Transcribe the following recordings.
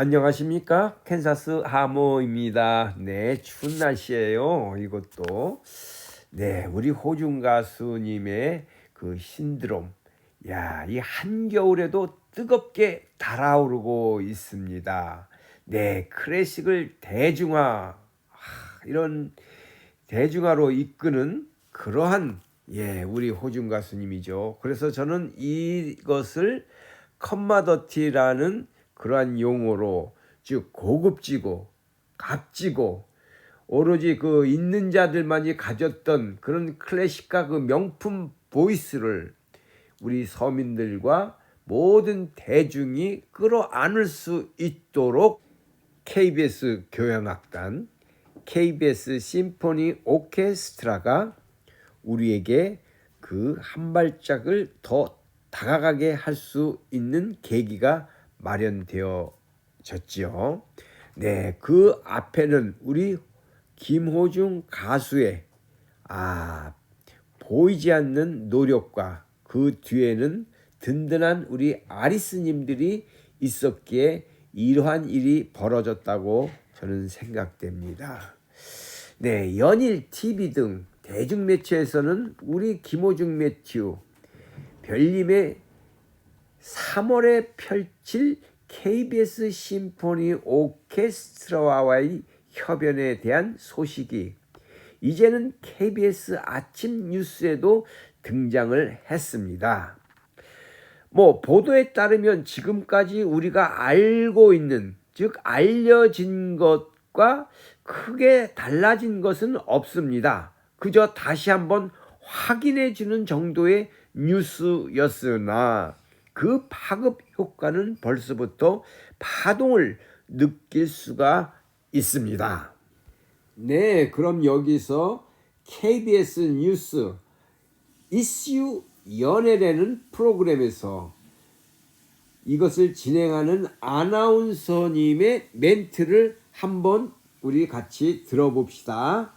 안녕하십니까? 캔사스 하모입니다. 네, 추운 날씨예요. 이것도. 네, 우리 호중 가수님의 그 신드롬. 야, 이 한겨울에도 뜨겁게 달아오르고 있습니다. 네, 클래식을 대중화, 하, 이런 대중화로 이끄는 그러한 예, 우리 호중 가수님이죠. 그래서 저는 이것을 컴마더티라는 그러한 용어로 즉 고급지고 값지고 오로지 그 있는 자들만이 가졌던 그런 클래식과 그 명품 보이스를 우리 서민들과 모든 대중이 끌어안을 수 있도록 KBS 교향악단, KBS 심포니 오케스트라가 우리에게 그 한 발짝을 더 다가가게 할 수 있는 계기가 마련되어졌지요. 네, 그 앞에는 우리 김호중 가수의 아 보이지 않는 노력과 그 뒤에는 든든한 우리 아리스님들이 있었기에 이러한 일이 벌어졌다고 저는 생각됩니다. 네, 연일 TV 등 대중 매체에서는 우리 김호중 매튜 별님의 3월에 펼칠 KBS 심포니 오케스트라와의 협연에 대한 소식이 이제는 KBS 아침 뉴스에도 등장을 했습니다. 뭐 보도에 따르면 지금까지 우리가 알고 있는 즉 알려진 것과 크게 달라진 것은 없습니다. 그저 다시 한번 확인해 주는 정도의 뉴스였으나 그 파급 효과는 벌써부터 파동을 느낄 수가 있습니다. 네, 그럼 여기서 KBS 뉴스 이슈 연애라는 프로그램에서 이것을 진행하는 아나운서님의 멘트를 한번 우리 같이 들어봅시다.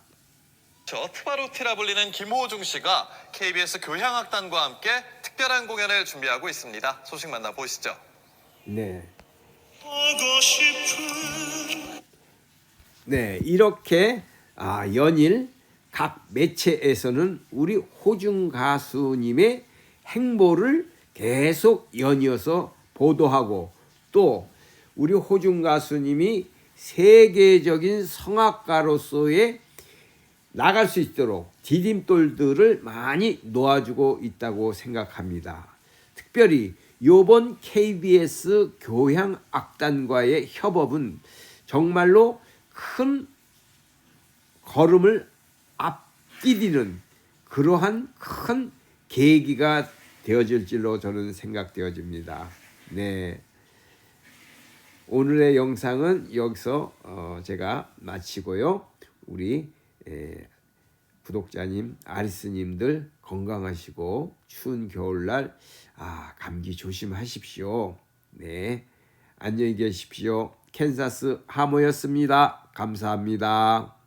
저 트바로티라 불리는 김호중 씨가 KBS 교향악단과 함께 특별한 공연을 준비하고 있습니다. 소식 만나보시죠. 네. 보고 싶은 네, 이렇게 아, 연일 각 매체에서는 우리 호중 가수님의 행보를 계속 연이어서 보도하고 또 우리 호중 가수님이 세계적인 성악가로서의 나갈 수 있도록 디딤돌들을 많이 놓아주고 있다고 생각합니다. 특별히 요번 KBS 교향악단과의 협업은 정말로 큰 걸음을 앞디디는 그러한 큰 계기가 되어질 줄로 저는 생각되어집니다. 네. 오늘의 영상은 여기서 어, 제가 마치고요. 우리 에, 구독자님, 아리스님들 건강하시고 추운 겨울날 아, 감기 조심하십시오. 네. 안녕히 계십시오. 캔사스 하모였습니다. 감사합니다.